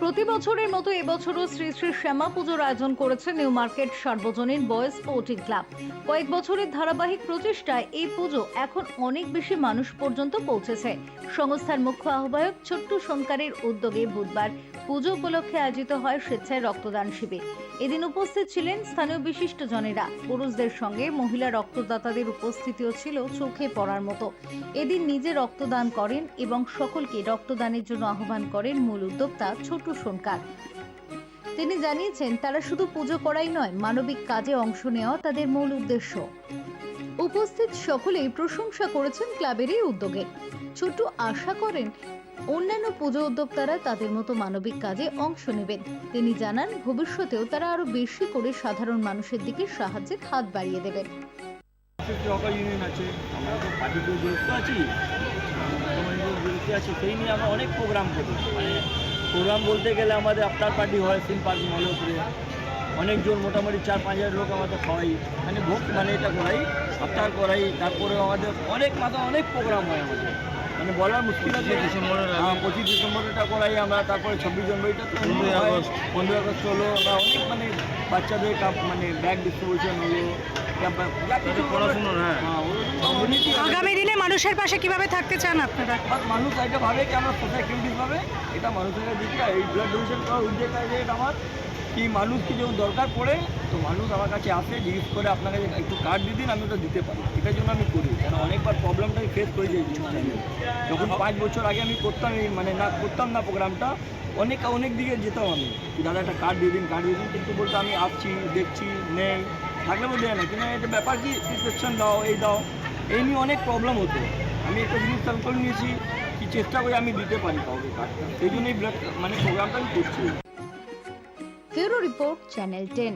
প্রতি বছরের মতো এবছরও শ্রী শ্রী শ্যামা পুজোর আয়োজন করেছে নিউ মার্কেট সার্বজনীন বয়েজ স্পোর্টিং ক্লাব। কয়েক বছরের ধারাবাহিক প্রচেষ্টায় এই পুজো এখন অনেক বেশি মানুষ পর্যন্ত পৌঁছেছে। সংস্থার মুখ্য আহ্বায়ক ছোট্ট সংকারের উদ্যোগে বুধবার পুজো উপলক্ষে আয়োজিত হয় স্বেচ্ছায় রক্তদান শিবির। এদিন উপস্থিত ছিলেন স্থানীয় বিশিষ্টজনেরা। পুরুষদের সঙ্গে মহিলা রক্তদাতাদের উপস্থিতিও ছিল চোখে পড়ার মতো। এদিন নিজে রক্তদান করেন এবং সকলকে রক্তদানের জন্য আহ্বান করেন মূল উদ্যোক্তা ছোটু সোনকার তিনি জানিয়েছেন, তারা শুধু পুজো করাই নয়, মানবিক কাজে অংশ নেওয়া তাদের মূল উদ্দেশ্য। উপস্থিত সকলেই প্রশংসা করেছেন ক্লাবের এই উদ্যোগে। ছোট্ট আশা করেন, অন্যান্য পুজো উদ্যোক্তারা তাদের মতো মানবিক কাজে অংশ নেবেন। তিনি জানান, ভবিষ্যতেও তারা আরও বেশি করে সাধারণ মানুষের দিকে সাহায্যের হাত বাড়িয়ে দেবেন। আছি, সেই নিয়ে আমরা অনেক প্রোগ্রাম করি। মানে প্রোগ্রাম বলতে গেলে আমাদের আফটার পার্টি হয় সিম পার্ক মলপুরে অনেকজন মোটামুটি চার পাঁচ হাজার লোক আমাদের খাওয়াই। মানে ভোগ মানে এটা করাই আফটার করাই। তারপরে আমাদের অনেক মাথা অনেক প্রোগ্রাম হয় আমাদের। মানে বলার মুশকিল আছে। হ্যাঁ পঁচিশ ডিসেম্বরটা করাই আমরা। তারপরে ছাব্বিশ জানুয়ারিটা তো পনেরোই আগস্ট। পনেরোই আগস্ট হলো আমরা অনেক মানে বাচ্চাদের কাপ মানে ব্যাগ ডিস্ট্রিবিউশন হলো। আগামী দিনে মানুষের পাশে কীভাবে থাকতে চান আপনারা? মানুষ এটা ভাবে কি আমরা সোশ্যাল অ্যাক্টিভিটিস ভাবে? এটা মানুষের আর এই ব্লাড ডোনেশন করার উদ্যোগ আছে এটা আমার। কি মানুষ কি দরকার পড়ে, তো মানুষ আমার কাছে আসে, জিজ্ঞেস করে আপনার কাছে একটু কার্ড দিয়ে দিন, আমি ওটা দিতে পারি। এটার জন্য আমি করি কারণ অনেকবার প্রবলেমটা ফেস করে যাই। যখন পাঁচ বছর আগে আমি করতাম মানে না, করতাম না প্রোগ্রামটা অনেক অনেক দিকে যেতাম আমি। দাদা, একটা কার্ড দিয়ে দিন কার্ড দিয়ে দিন। কিন্তু বলতো, আমি আসছি, দেখছি নেই থাকলে বলতে না, কিন্তু এটা ব্যাপার কি প্রিসক্রিপশন দাও, এই দাও, এই নিয়ে অনেক প্রবলেম হতো। আমি একটা জিনিস সংকল্প নিয়েছি কি চেষ্টা করে আমি দিতে পারি কাউকে কার্ডটা সেই জন্যই ব্লাড মানে প্রোগ্রামটা আমি করছি। Report channel ten